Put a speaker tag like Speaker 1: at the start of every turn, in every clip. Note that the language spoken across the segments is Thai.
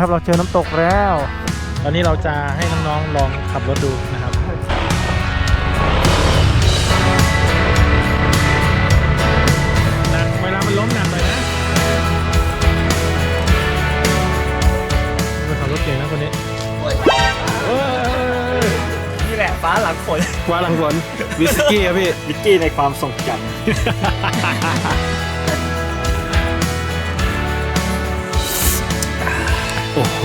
Speaker 1: ครับเราเจอน้ำตกแล้ว ตอนนี้เราจะให้น้องๆลองขับรถดูนะครับหนักเวลามันล้มหนักเลยนะมาขับรถเก่งนะคนนี้เอ้ย
Speaker 2: นี่แหละฟ้าหลังฝน
Speaker 1: กว่าหลังฝนวิสกี้ครับพี่
Speaker 2: วิกกี้ในความทรงจ
Speaker 1: โอ้โห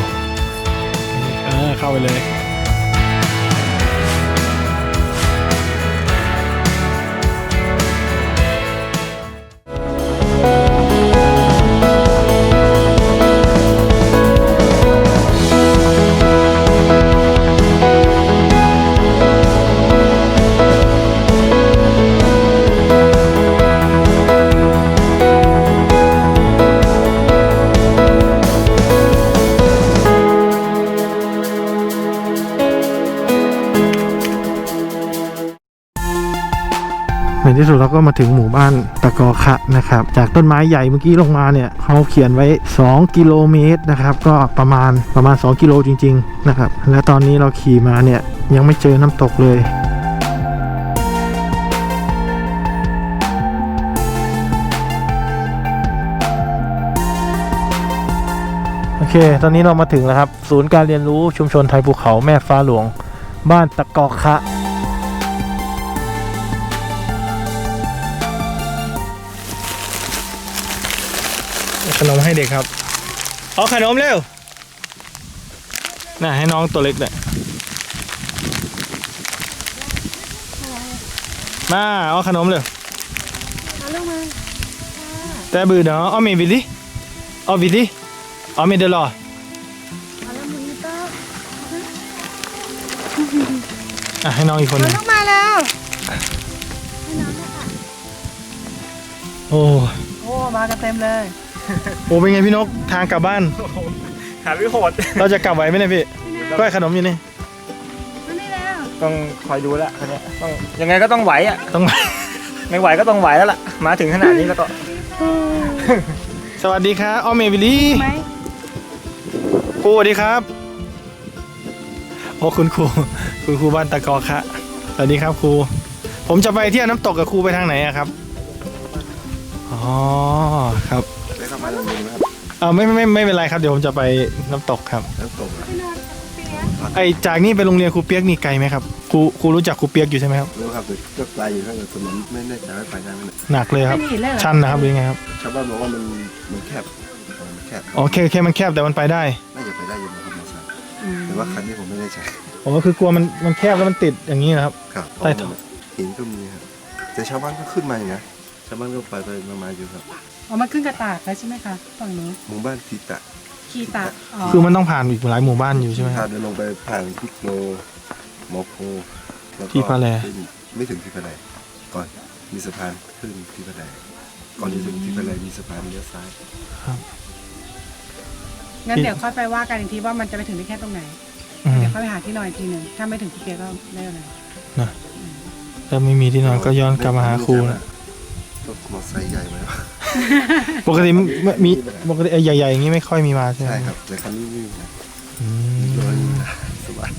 Speaker 1: เข้าไปเลย ที่สุดเราก็มาถึงหมู่บ้านตะกอคะนะครับ จากต้นไม้ใหญ่เมื่อกี้ลงมาเนี่ยเขาเขียนไว้ 2 กิโลเมตรนะครับ ก็ประมาณประมาณ 2 กิโลจริง ๆ นะครับ และตอนนี้เราขี่มาเนี่ยยังไม่เจอน้ำตกเลยโอเค ตอนนี้เรามาถึงแล้วครับ ศูนย์การเรียนรู้ชุมชนไทยภูเขาแม่ฟ้าหลวง บ้านตะกอคะ ขนมให้เด็กครับ เอาขนมเร็ว น่ะให้น้องตัวเล็กเนี่ยมาเอาขนมเร็วแต่บือเนาะเอาเมวิลลี่เอาวิลลี่เอาเมเดลออะให้น้องอีกคนหนึง
Speaker 3: ลูกมาแล้ว
Speaker 1: โอ้
Speaker 3: โอ้มากันเต็มเลย
Speaker 1: โอ้เป็นไงพี่นกทางกลับบ้านำ
Speaker 2: หาวิโหด
Speaker 1: เราจะกลับไหวไหมเนี่ยพี่ก็ให้ขนมอยู่นี่
Speaker 3: มานี่แล้ว
Speaker 2: ต้องคอยดูแลวคนเนี้ยต้องยังไงก็ต้องไหวอะ
Speaker 1: ต้อง
Speaker 2: ไม่ไหวก็ต้องไหวแล้วล่ะ มาถึงขนาดนี้แล้วก็
Speaker 1: สวัสดีครับเอาเมวิลลี่
Speaker 3: ไหม
Speaker 1: ครูสวัสดีครับ โอ้คุณครูคุณครูบ้านตะกอคะสวัสดีครับครู ผมจะไปเที่ยวน้ำตกกับครูไปทางไหนอะครับ อ๋อครับ เออไม่ไม่ไม่ไม่เป็นไรครับเดี๋ยวผมจะไปน้ำตกครับไอจากนี่ไปโรงเรียนครูเปียกนี่ไกลไหมครับครูครูรู้จักครูเปียกอยู่ใช่ไหมครับ
Speaker 4: รู้ครับแต่ก็ไกลอยู่ถ้าเกิดถนนไม่แน่ใจว่าไปได้ไหมเนี่ย
Speaker 1: หนักเลยครับ
Speaker 3: ไม่เห็นเลยเหรอ
Speaker 1: ชันนะครับหรือไงครับ
Speaker 4: ชาวบ้านบอกว่ามันมันแคบมันแคบ
Speaker 1: อ๋อแค่แค่มันแคบแต่มันไปได้
Speaker 4: น่าจะไปได้อยู่นะครับมอเตอร์ไซค์แต่ว่าคันนี้ผมไม่แน่ใจ
Speaker 1: ผมก็คือกลัวมันมันแคบแล้วมันติดอย่างนี้นะครับ
Speaker 4: ครับ
Speaker 1: ใต้ท้อง
Speaker 4: หินก็มีครับแต่ชาวบ้านก็ขึ้นมาอย่างนะชาวบ้านก็ไปไปมามาอยู่ครับ
Speaker 3: เอามาขึ้นกระตากแล้วใช่ไหมคะฝั่งนู้น
Speaker 4: หมู่บ้านทีตะ
Speaker 3: คีตากอ๋อ
Speaker 1: คือมันต้องผ่านอีกหลายหมู่บ้านอยู่ใช่ไหมค
Speaker 4: พา
Speaker 1: รับ
Speaker 4: เดินลงไปผ่านพิกโนหมอโพแล้วก็
Speaker 1: ที่พะแล
Speaker 4: ขึ้นไม่ถึงที่พะแลก่อนมีสะพานขึ้นที่พะแลก่อนจะถึงที่พะแลมีสะพานเลี้ยวซ้าย
Speaker 3: งั้นเดี๋ยวค่อยไปว่ากันอีกทีว่ามันจะไปถึงได้แค่ตรงไหน
Speaker 1: อืม
Speaker 3: เดี๋ยวค่อยไปหาที่นอนอีกทีหนึ่งถ้าไม่ถึงพี่เปียก็ได้เลย
Speaker 1: ถ้าไม่มีที่นอนก็ย้อนกลับมาหาครูนะ
Speaker 4: รถมอเตอร์ไซค์ใหญ่ไหมวะ
Speaker 1: ปกติไม่มีปกติไอ้ใหญ่ๆอย่างนี้ไม่ค่อยมีมาใช่ไหม
Speaker 4: ใช่ครับแต่คันนี้ไม่มีนะ
Speaker 1: อื
Speaker 4: รถ
Speaker 1: ม
Speaker 4: สบาย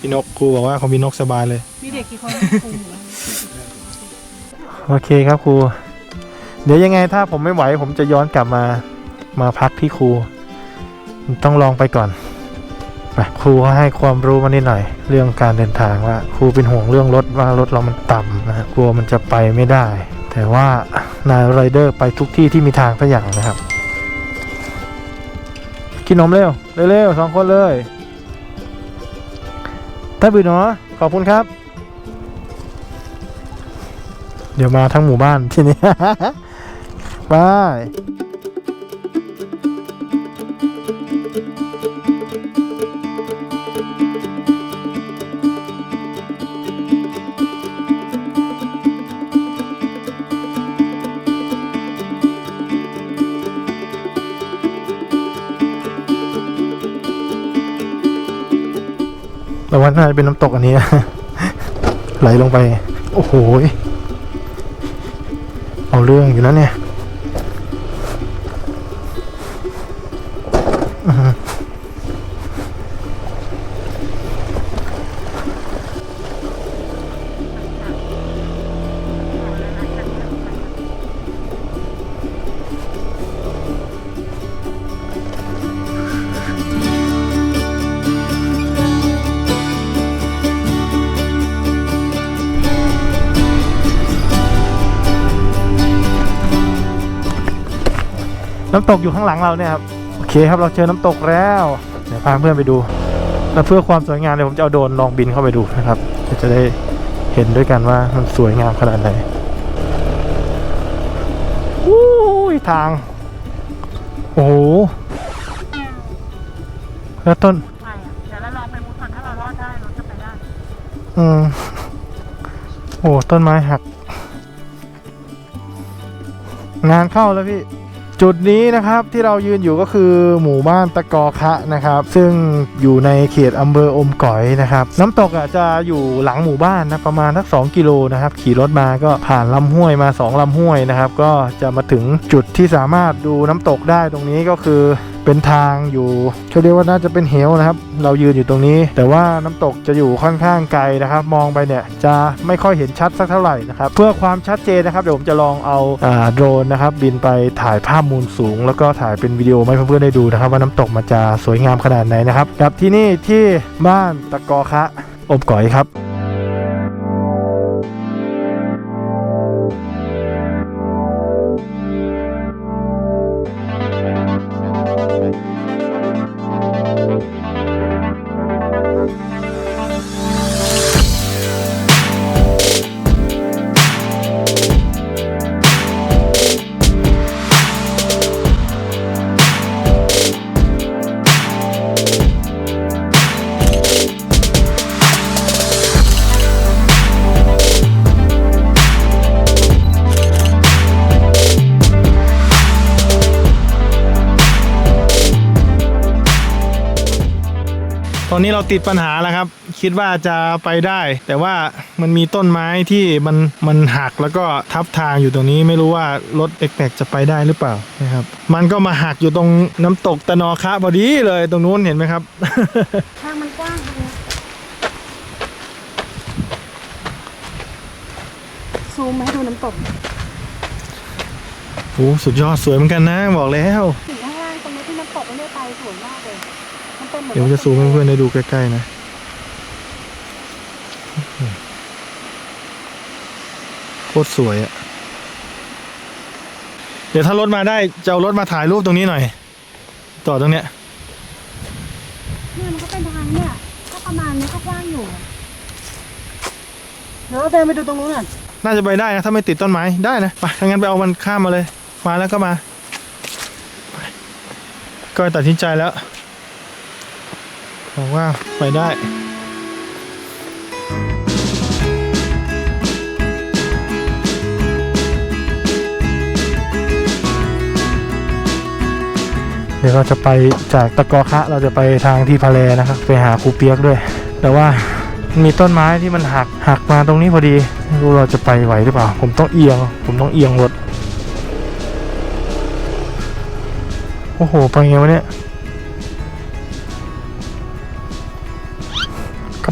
Speaker 1: พี่นกครูบอกว่าของพี่นกสบายเลย
Speaker 3: มีเด็กกี่คนครูหนูว่า
Speaker 1: โอเคครับครู เดี๋ยวยังไงถ้าผมไม่ไหว ผมจะย้อนกลับมามาพักที่ครู ต้องลองไปก่อนไปครูก็ให้ความรู้มานิดหน่อย เรื่องการเดินทางว่า ครูเป็นห่วงเรื่องรถว่ารถเรามันต่ำนะฮะกลัวมันจะไปไม่ได้ แต่ว่า นายไรเดอร์ไปทุกที่ที่มีทางสักอย่างนะครับกินนมเร็วเร็วๆสองคนเลยถ้าบืนเนาะขอบคุณครับ เดี๋ยวมาทั้งหมู่บ้านที่นี่ บาย ว่าน่าจะเป็นน้ำตกอันนี้ ไหลลงไป โอ้โห เอาเรื่องอยู่นะเนี่ย น้ำตกอยู่ข้างหลังเราเนี่ยครับโอเคครับเราเจอน้ำตกแล้วเดี๋ยวพาเพื่อนไปดูแล้วเพื่อความสวยงามเดี๋ยวผมจะเอาโดรนลองบินเข้าไปดูนะครับเดี๋ยวจะได้เห็นด้วยกันว่ามันสวยงามขนาดไหนอู้ยทาง โอ้โหแล้วต้น
Speaker 3: ไปอะเดี๋ยวเราลองไปมุดก่อนถ้าเรารอดได้เราจะไปได้
Speaker 1: อืมโอ้ต้นไม้หัก งานเข้าแล้วพี่ จุดนี้นะครับที่เรายืนอยู่ก็คือหมู่บ้านตะกอคะนะครับ ซึ่งอยู่ในเขตอำเภออมก๋อยนะครับ น้ำตกอะจะอยู่หลังหมู่บ้านนะประมาณสัก2กิโลนะครับ ขี่รถมาก็ผ่านลำห้วยมา 2ลำห้วยนะครับ ก็จะมาถึงจุดที่สามารถดูน้ำตกได้ตรงนี้ก็คือ เป็นทางอยู่เขาเรียกว่าน่าจะเป็นเหวนะครับ เรายืนอยู่ตรงนี้ แต่ว่าน้ำตกจะอยู่ค่อนข้างไกลนะครับ มองไปเนี่ยจะไม่ค่อยเห็นชัดสักเท่าไหร่นะครับ เพื่อความชัดเจนนะครับเดี๋ยวผมจะลองเอาอาโดรนนะครับ บินไปถ่ายภาพมุมสูง แล้วก็ถ่ายเป็นวิดีโอมาให้เพื่อนๆได้ดูนะครับ ว่าน้ำตกมันจะสวยงามขนาดไหนนะครับกับที่นี่ที่บ้านตะกอคะอบก๋อยครับ นนี้เราติดปัญหาแล้วครับ คิดว่าจะไปได้ แต่ว่ามันมีต้นไม้ที่มันมันหักแล้วก็ทับทางอยู่ตรงนี้ไม่รู้ว่ารถเอ็กแจะไปได้หรือเปล่านะครับ มันก็มาหักอยู่ตรงน้ำตกตะนอคะพอดีเลยตรงนู้นเห็นไหมครับ
Speaker 3: ทางมันกว้างเลยซูมมาให้ดูน้ำตก
Speaker 1: โอ้สุดยอดสวยเหมือนกันนะบอกแล้ว
Speaker 3: ถึงข้างล่างตรงนี้ที่น้ำตกไม่ได้ไปสวยมากเลยมัน เป็นเหมือน
Speaker 1: เดี๋ยวผมจะซูมให้เพื่อนได้ดูใกล้ๆนะ โคตรสวยอะเดี๋ยวถ้ารถมาได้จะเอารถมาถ่ายรูปตรงนี้หน่อย ต่อตรงเนี้ย
Speaker 3: เนี่ยมันก็เป็นทางเนี่ยก็ประมาณนี้ก็กว้างอยู่เดี๋ยวเราเดินไปดูตรงนู้นก่อน
Speaker 1: น่าจะไปได้นะถ้าไม่ติดต้นไม้ได้นะไปถ้างั้นไปเอามันข้ามมาเลย มาแล้วก็มาไปก็ตัดสินใจแล้ว บอกว่าไปได้เดี๋ยวเราจะไปจากตะกอคะเราจะไปทางที่พะเลนะครับ ไปหาครูเปียกด้วย แต่ว่ามีต้นไม้ที่มันหักหักมาตรงนี้พอดีไม่รู้เราจะไปไหวหรือเปล่า ผมต้องเอียง ผมต้องเอียงรถโอ้โห ไปไงวะเนี่ย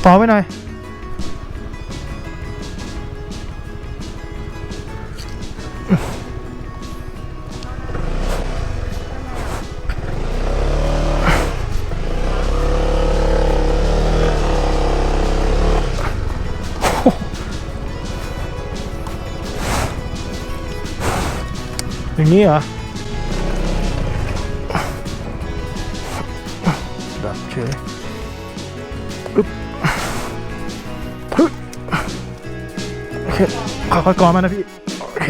Speaker 1: กระเป๋าไปหน่อย อย่างนี้เหรอ คค่อยๆกอมานะพี่ โอเค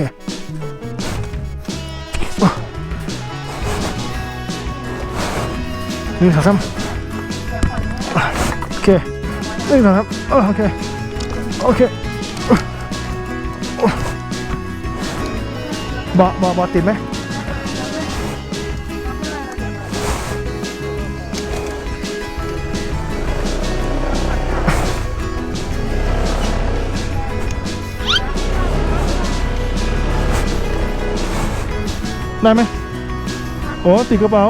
Speaker 1: หนึ่งสองสามโอเคหนึ่งสองสามโอเค โอเคบาะเบาะเบาติดไหม ได้ไหมโอ้ติดกระเป๋า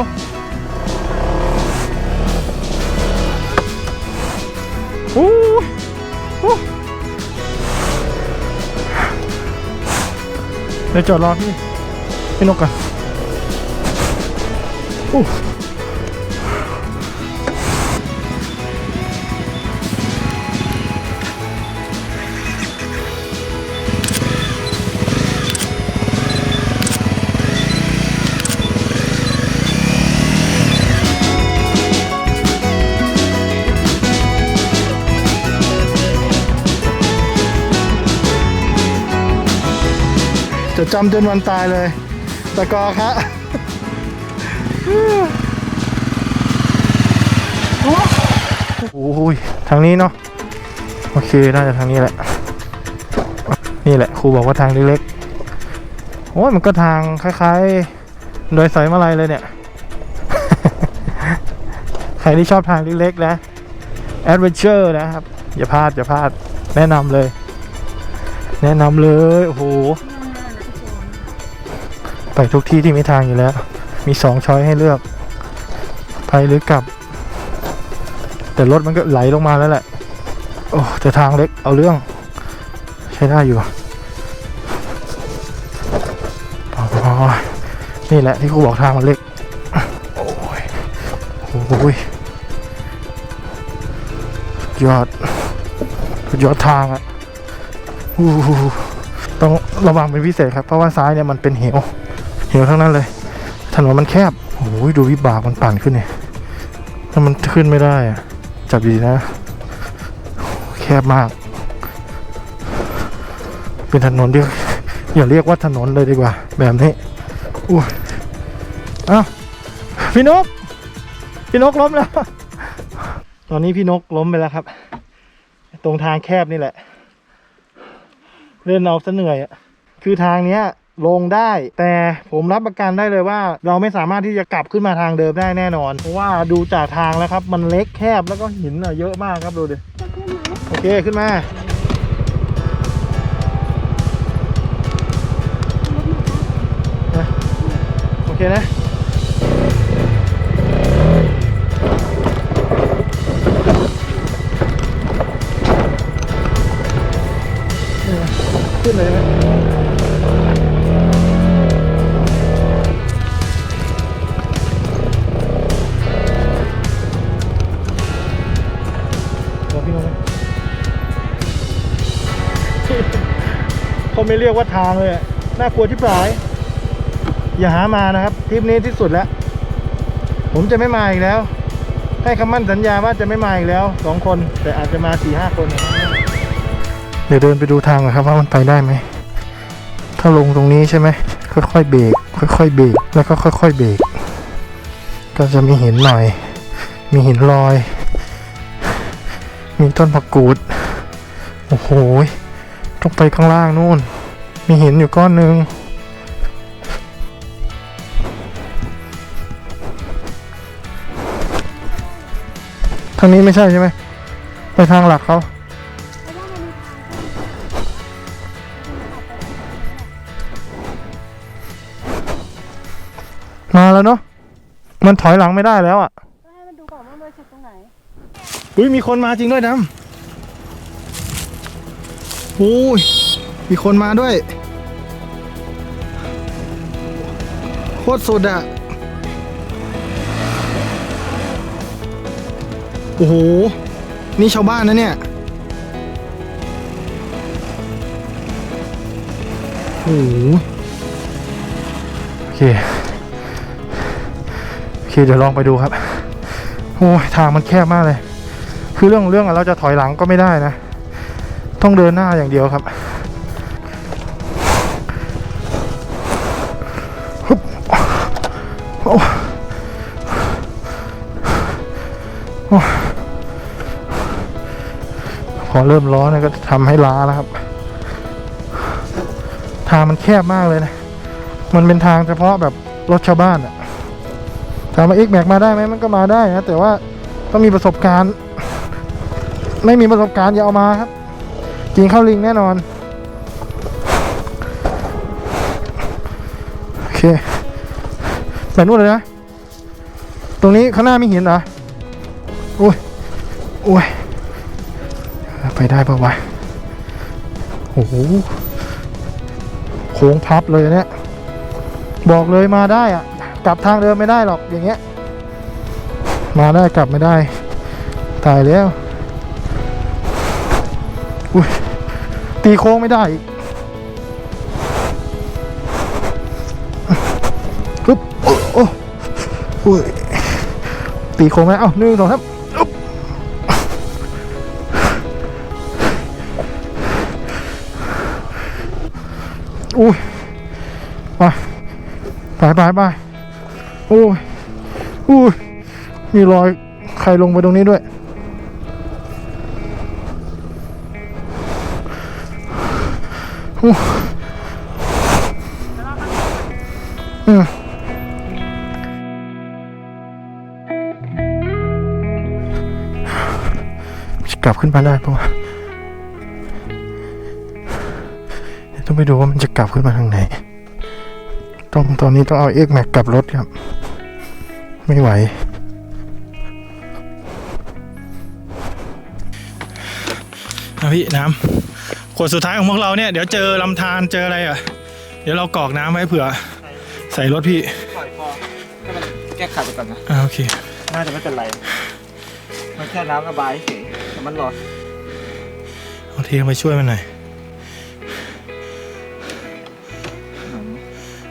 Speaker 1: โอ้หเดี๋ยวจอดรอพี่พี่นกกันโอ้ จะจำจนวันตายเลย ตะกอครับโอ้ยทางนี้เนาะโอเคน่าจะทางนี้แหละ นี่แหละครูบอกว่าทางเล็กๆโอ้ยมันก็ทางคล้ายๆ โดยสายมาลัยเลยเนี่ย ใครที่ชอบทางเล็กๆนะแอดเวนเจอร์นะครับ อย่าพลาดอย่าพลาดแนะนำเลย แนะนำเลย โอ้โห ไปทุกที่ที่มีทางอยู่แล้ว มีสองช้อยให้เลือก ไปหรือกลับ แต่รถมันก็ไหลลงมาแล้วแหละ โอ้แต่ทางเล็กเอาเรื่อง ใช้ได้อยู่อ๋อนี่แหละที่ครูบอกทางมันเล็ก โอ้ยโอ้ยยอดยอดทางอะอู้หูต้องระวังเป็นพิเศษครับ เพราะว่าซ้ายเนี่ยมันเป็นเหว เหวทั้งนั้นเลย ถนนมันแคบโอ้ยดูวิบากมันปั่นขึ้นเนี่ยถ้ามันขึ้นไม่ได้อะจับดีนะ แคบมาก เป็นถนนที่อย่าเรียกว่าถนนเลยดีกว่า แบบนี้อุ้ยอ้าวพี่นก พี่นกล้มแล้ว ตอนนี้พี่นกล้มไปแล้วครับ ตรงทางแคบนี่แหละ เล่นเอาซะเหนื่อยอะคือทางเนี้ย ลงได้ แต่ผมรับประกันได้เลยว่า เราไม่สามารถที่จะกลับขึ้นมาทางเดิมได้แน่นอน เพราะว่าดูจากทางแล้วครับ มันเล็กแคบแล้วก็หินอะเยอะมากครับดูดิโอเคขึ้นมาโอเคนะขึ้นเลยไหม ไม่เรียกว่าทางเลย น่ากลัวที่ปลาย อย่าหามานะครับทริปนี้ที่สุดแล้ว ผมจะไม่มาอีกแล้ว ให้คำมั่นสัญญาว่าจะไม่มาอีกแล้วสองคน แต่อาจจะมาสี่ห้าคน เดี๋ยวเดินไปดูทางก่อนครับว่ามันไปได้ไหม ถ้าลงตรงนี้ใช่ไหม ค่อยๆเบรก ค่อยๆเบรก แล้วก็ค่อย ๆ เบรก ก็จะมีหินหน่อย มีหินลอย มีต้นผักกูด โอ้โหต้องไปข้างล่างนู่น มีหินอยู่ก้อนหนึ่งทางนี้ไม่ใช่ใช่ไหม ไปทางหลักเขา
Speaker 3: เพราะว่ามันมีทาง
Speaker 1: มาแล้วเนาะ มันถอยหลังไม่ได้แล้วอะ
Speaker 3: ก็ให้มันดูก่อนว่ามันสุดตรงไหน
Speaker 1: อุ้ยมีคนมาจริงด้วยดำโอ้ย มีคนมาด้วย โคตรสุดอะโอ้โห นี่ชาวบ้านนะเนี่ย โอ้โห โอเค โอเคเดี๋ยวลองไปดูครับ โอ้ยทางมันแคบมากเลย คือเรื่องของเรื่องอะเราจะถอยหลังก็ไม่ได้นะ ต้องเดินหน้าอย่างเดียวครับ โอ้พอเริ่มร้อนนยก็ทำให้ล้าแล้วครับ ทางมันแคบมากเลยนะ มันเป็นทางเฉพาะแบบรถชาวบ้านอะถามว่าเอ็กแม็กมาได้ไหมมันก็มาได้นะ แต่ว่าต้องมีประสบการณ์ ไม่มีประสบการณ์อย่าเอามาครับกินข้าวลิงแน่นอน โอเค ไปนู่นเลยนะ ตรงนี้ข้างหน้ามีหินเหรอโอ้ยโอ้ยไปได้ปะวะโอ้โหโค้งพับเลยอันเนี่ยบอกเลยมาได้อะกลับทางเดิมไม่ได้หรอกอย่างเงี้ย มาได้กลับไม่ได้ตายแล้วอุ้ยตีโค้งไม่ได้อีก อุ้ยตีโค้งแล้วเอ้าหนึ่งสองครับอุ้ยไปไปไปโอ้ยอุ้ยมีรอยใครลงไปตรงนี้ด้วยโอ้อืม กลับขึ้นมาได้ปะวะเดี๋ยวต้องไปดูว่ามันจะกลับขึ้นมาทางไหน ต้องตอนนี้ต้องเอาเอ็กแม็กกลับรถครับ ไม่ไหวนะพี่น้ำขวดสุดท้ายของพวกเราเนี่ย เดี๋ยวเจอลำธารเจออะไรอะ เดี๋ยวเรากรอกน้ำไว้เผื่อ ใส่รถพี่
Speaker 2: ปล่อยพอให้มันแก้ขัดไปก่อนนะ
Speaker 1: อ่าโอเค
Speaker 2: น่าจะไม่เป็นไร มันแค่น้ำระบายเฉยแต่ มันร้อน
Speaker 1: เอาเทไปช่วยมันหน่อย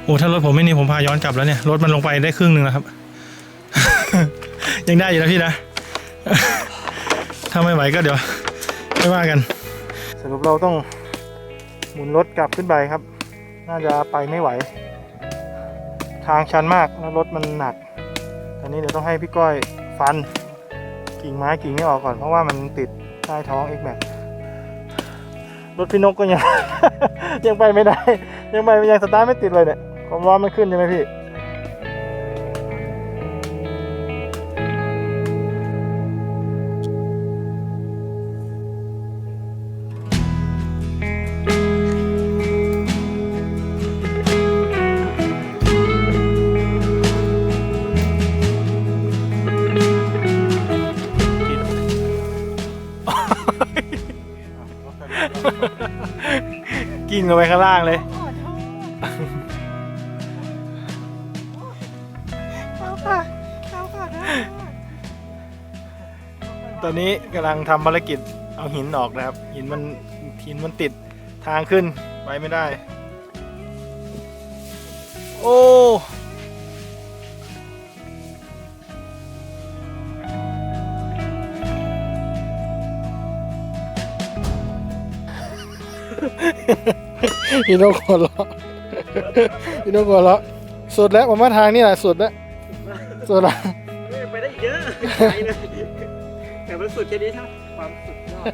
Speaker 1: โอ้ ถ้ารถผมไม่นี่ผมพาย้อนกลับแล้วเนี่ย รถมันลงไปได้ครึ่งหนึ่งแล้วครับ ยังได้อยู่นะพี่นะ ถ้าไม่ไหวก็เดี๋ยวไม่ว่ากัน สรุปเราต้องหมุนรถกลับขึ้นไปครับ น่าจะไปไม่ไหว ทางชันมากแล้วรถมันหนัก ตอนนี้เดี๋ยวต้องให้พี่ก้อยฟัน กิ่งไม้กิ่งนี้ออกก่อนเพราะว่ามันติดใต้ท้อง X Max รถพี่นกก็ยัง ยังไปไม่ได้ ยังไปยังสตาร์ทไม่ติดเลยเนี่ยความร้อนมันขึ้นใช่ไหมพี่ กิ้งลงไปข้างล่างเลย
Speaker 3: ขอโทษเขาค่ะเขาค่ะ
Speaker 1: ตอนนี้กำลังทำภารกิจเอาหินออกนะครับ หินมันหินมันติดทางขึ้นไปไม่ได้ โอ้ พี่นกหัวเราะพี่นกหัวเราะสุดแล้วผมว่าทางนี่แหละสุดแล้วสุดละ
Speaker 2: ไปได้เยอะไปเลยแต่มันสุดแค่นี้ใช่ไหมความสุดยอด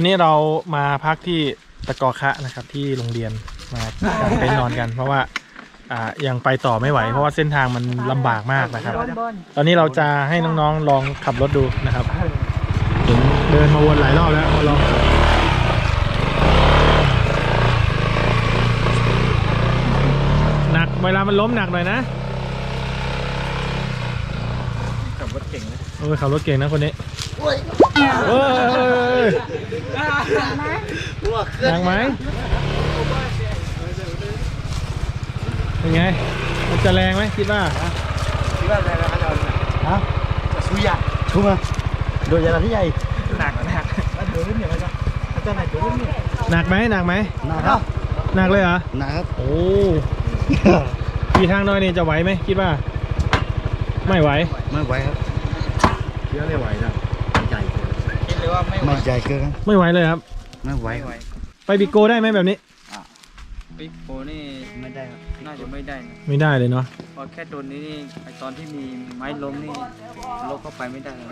Speaker 2: อ
Speaker 1: นนี้เรามาพักที่ตะกอคะนะครับที่โรงเรียนมากางเต็นท์นอนกัน เพราะว่าอ่ายังไปต่อไม่ไหว เพราะว่าเส้นทางมันลำบากมากนะครับ ตอนนี้เราจะให้น้องๆลองขับรถดูนะครับเห็นเดินมาวนหลายรอบแล้วมาลองขับหนักเวลามันล้มหนักหน่อยนะ
Speaker 2: ขับรถเก่งนะ
Speaker 1: โอ้ยขับรถเก่งนะคนนี้ เฮ้ยหนักไหมเป็นไง มันจะแรงไหมคิดว่า
Speaker 2: คิดว่าอะไรนะเราฮะสุยะ
Speaker 1: ถูกไหม
Speaker 2: โดยยาที่ใหญ่หนักหนักเดินเนี่ยมันจะมันจะไหนเดินเนี่ย
Speaker 1: หนักไหมหนักไหมห
Speaker 2: นะครับ
Speaker 1: หนักเลยเหรอห
Speaker 2: นะครับ
Speaker 1: โอ้ขี่ทางน้อยนี่จะไหวไหมคิดว่า ไม่ไหว
Speaker 2: ไม่ไหวครับเยอะไม่ไหวนะ ไม่ไหว
Speaker 5: ไม่ใจเกินครับ
Speaker 1: ไม่ไหวเลยครับ
Speaker 5: ไม่ไหว
Speaker 2: ไม่ไหว
Speaker 1: ไปบิโกได้ไหมแบบนี้
Speaker 2: บิ๊กโฟนี่
Speaker 5: ไม่ได้ครับ
Speaker 2: น่าจะไม่ได้นะ
Speaker 1: ไม่ได้เลยเนาะ
Speaker 2: เพราะแค่โดนนี้นี่ไอตอนที่มีไม้ล้มนี่รถเข้าไปไม่ได้เลย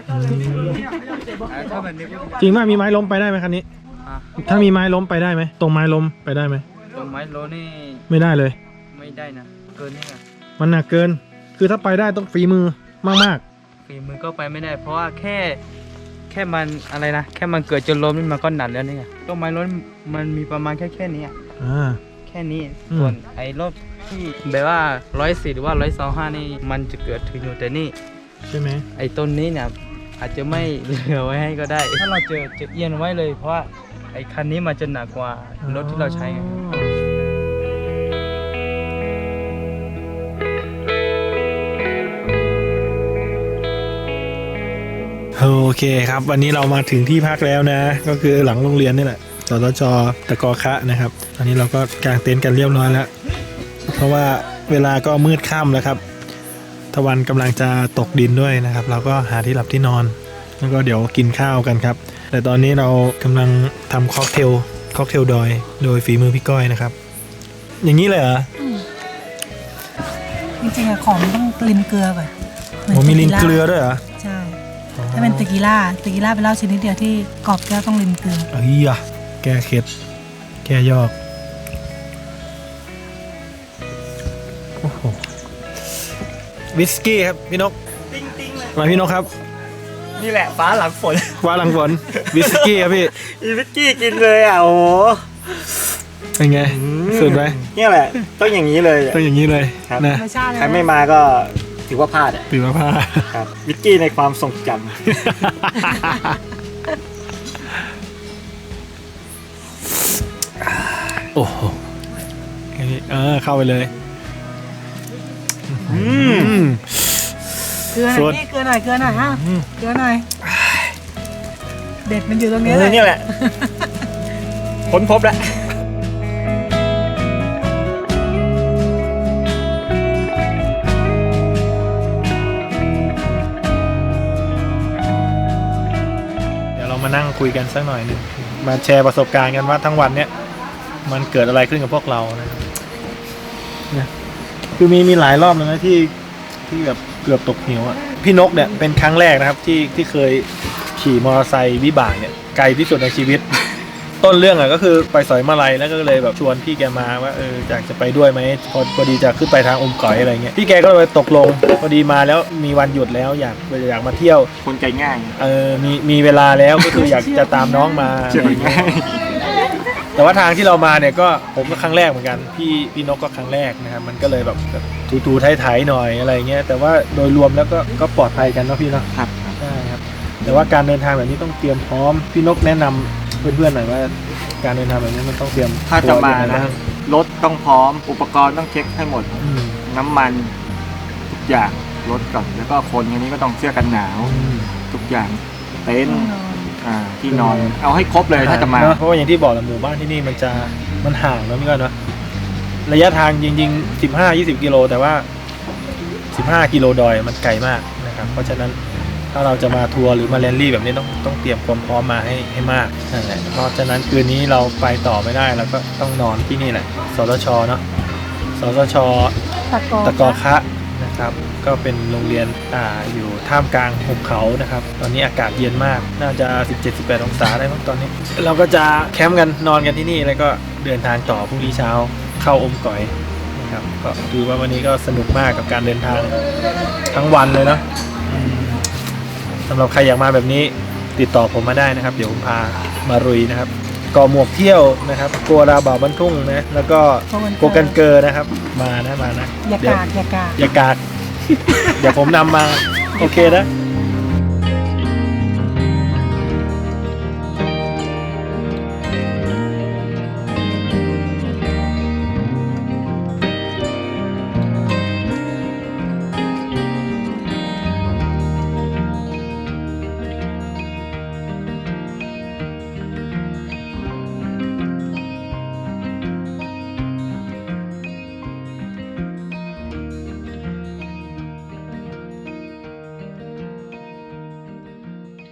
Speaker 2: อ่าถ้าแบบนี้ก็
Speaker 1: จริงว่ามีไม้ล้มไปได้ไหมคันนี้
Speaker 2: อะ
Speaker 1: ถ้ามีไม้ล้มไปได้ไหมตรงไม้ล้มไปได้ไหม
Speaker 2: ตรงไม้ล้มนี่
Speaker 1: ไม่ได้เลย
Speaker 2: ไม่ได้นะเกินนี่ไง
Speaker 1: มันหนักเกิน คือถ้าไปได้ต้องฝีมือมาก
Speaker 2: ฝีมือก็ไปไม่ได้ เพราะว่าแค่แค่มันอะไรนะ แค่มันเกิดจนล้มนี่มันก็หนักแล้วนี่ไงต้นไม้ล้มมันมีประมาณแค่แค่นี้อะ
Speaker 1: ๆอ่า
Speaker 2: แค่นี้
Speaker 1: อืม
Speaker 2: ส่วนไอ้รถที่แบบว่าร้อยสี่หรือว่าร้อยสองห้านี่มันจะเกิดถึงอยู่แต่นี่
Speaker 1: ใช่ไหม
Speaker 2: ไอ้ต้นนี้เนี่ยอาจจะไม่เหลือไว้ให้ก็ได้ ถ้าเราเจอจะเอียนไว้เลยเพราะว่าไอ้คันนี้มันจะหนักกว่ารถที่เราใช้ไง
Speaker 1: โอเคครับ วันนี้เรามาถึงที่พักแล้วนะ ก็คือหลังโรงเรียนนี่แหละสตจตะกอคะนะครับ ตอนนี้เราก็กางเต็นท์กันเรียบร้อยแล้ว เพราะว่าเวลาก็มืดค่ำแล้วครับตะวันกำลังจะตกดินด้วยนะครับ เราก็หาที่หลับที่นอน แล้วก็เดี๋ยวกินข้าวกันครับ แต่ตอนนี้เรากำลังทำค็อกเทลค็อกเทลดอย โดยฝีมือพี่ก้อยนะครับ อย่างนี้เลยเหรอ
Speaker 6: จริงๆอะของมันต้องลินเกลือก่อนห
Speaker 1: ผมมีลิน
Speaker 6: ต
Speaker 1: เกลือด้วยเหรอ
Speaker 6: ใช่ ถ้าเป็นตะกีล่าตะกีล่าเป็นเหล้าชนิดเดียวที่กรอบแก้วต้องลินเกลือ
Speaker 1: เอ้ยอะแก้เคล็ดแก้ยอกโอ้โหวิสกี้ครับพี่นก
Speaker 2: ติ้งติ้งเลย
Speaker 1: มาพี่นกครับ
Speaker 2: นี่แหละฟ้าหลังฝน
Speaker 1: ว่าหลังฝนวิสกี้ครับพี่
Speaker 2: อีวิกกี้กินเลยอะโอ้โห
Speaker 1: เป็นไงสุดไหม
Speaker 2: เนี่ยแหละต้องอย่างนี้เลย
Speaker 1: ต้องอย่างนี้เลย
Speaker 2: ครับ
Speaker 1: นะ
Speaker 6: ธรรมชาติเลย
Speaker 2: ใคร
Speaker 6: นะ
Speaker 2: ไม่มาก็ ถือว่าพลาดอะ
Speaker 1: ถือว่าพลาด
Speaker 2: ครับวิกกี้ในความทรงจ
Speaker 1: โอ้โหเออเข้าไปเลยอืม
Speaker 6: เกลือห
Speaker 1: ส
Speaker 6: น่อ
Speaker 1: ด
Speaker 6: ยนี่เกลือหน่อยเกลือหน่อยฮะ
Speaker 1: อืม
Speaker 6: เกลือหน่อยเด็ดมันอยู่ตรงำนี้แหละ
Speaker 2: เนี่ยแหละค้นพบแล้ว
Speaker 1: มานั่งคุยกันสักหน่อยหนึงมาแชร์ประสบการณ์กันว่าทั้งวันเนี้ยมันเกิดอะไรขึ้นกับพวกเรานะครับเนี่ยคือมีมีหลายรอบเลยนะที่ที่แบบเกือบตกเหวอะพี่นกเนี่ยเป็นครั้งแรกนะครับที่ที่เคยขี่มอเตอร์ไซค์วิบากเนี่ยไกลที่สุดในชีวิต ต้นเรื่องอะก็คือไปสอยมาลัยแล้วก็เลยแบบชวนพี่แกมาว่าเอออยากจะไปด้วยไหมพอพอดีจะขึ้นไปทางอมก๋อยอะไรเงี้ยพี่แกก็เลยตกลงพอดีมาแล้วมีวันหยุดแล้วอยากอยากมาเที่ยว
Speaker 2: คนใจง่าย
Speaker 1: เออมีมีเวลาแล้วก็คืออยากจะตามน้องมา
Speaker 2: เชื่อง่าย
Speaker 1: แต่ว่าทางที่เรามาเนี่ยก็ผมก็ครั้งแรกเหมือนกันพี่พี่นกก็ครั้งแรกนะครับมันก็เลยแบบแบบทูๆไถๆหน่อยอะไรเงี้ยแต่ว่าโดยรวมแล้วก็ก็ปลอดภัยกันเนาะพี่เนาะ
Speaker 2: ครับ
Speaker 1: ใช่ครับ แต่ว่าการเดินทางแบบนี้ต้องเตรียมพร้อมพี่นกแนะนำเพื่อนๆหน่อยว่า การเดินทางแบบนี้มันต้องเตรียม
Speaker 2: ถ้าจะมา
Speaker 1: ตัวยังไง
Speaker 2: นะ
Speaker 1: บ้ง
Speaker 2: รถต้องพร้อม อุปกรณ์ต้องเช็คให้หมด
Speaker 1: อืม
Speaker 2: น้ำมันทุกอย่างรถก่อนแล้วก็คนอันนี้ก็ต้องเสื้อกันหนาว
Speaker 1: อืม
Speaker 2: ทุกอย่างเต็น
Speaker 6: ต้อง
Speaker 2: ท์
Speaker 6: นอน
Speaker 2: อ่าที่นอนเอาให้ครบเลยถ้าจะมา
Speaker 1: เนเพราะว่าอย่างที่บอกแหละหมู่บ้านที่นี่มันจะมันห่างเนอะพี่ก้อนเนาะระยะทางจริงๆสิบห้ายี่สิบกิโล แต่ว่าสิบห้ากิโลดอยมันไกลมากนะครับ เพราะฉะนั้น ถ้าเราจะมาทัวร์หรือมาแรนลี่แบบนี้ต้องต้องเตรียมความพร้อมมาให้ให้มากนั่นแหละเพราะฉะนั้นคืนนี้เราไปต่อไม่ได้เราก็ต้องนอนที่นี่แหละสตชเนาะสตช
Speaker 6: ตะกอ
Speaker 1: ตะกอคะนะครับ ก็เป็นโรงเรียนอ่าอยู่ท่ามกลางหุบเขานะครับ ตอนนี้อากาศเย็นมากน่าจะ 17-18 องศาได้มั้งตอนนี้ เราก็จะแคมป์กันนอนกันที่นี่แล้วก็เดินทางต่อพรุ่งนี้เช้าเข้าอมก๋อยนะครับก็ถือว่าวันนี้ก็สนุกมากกับการเดินทางทั้งวันเลยเนาะอืม สำหรับใครอยากมาแบบนี้ติดต่อผมมาได้นะครับ เดี๋ยวผมพามารุยนะครับก่อหมวกเที่ยวนะครับกัวราบ่าวบ้านทุ่งนะแล้วก็โกกันเกอร์นะครับ มานะมานะ
Speaker 6: อย่ากากอย่ากาก
Speaker 1: อย่ากากเดี๋ยวผมนำมาโอเคนะ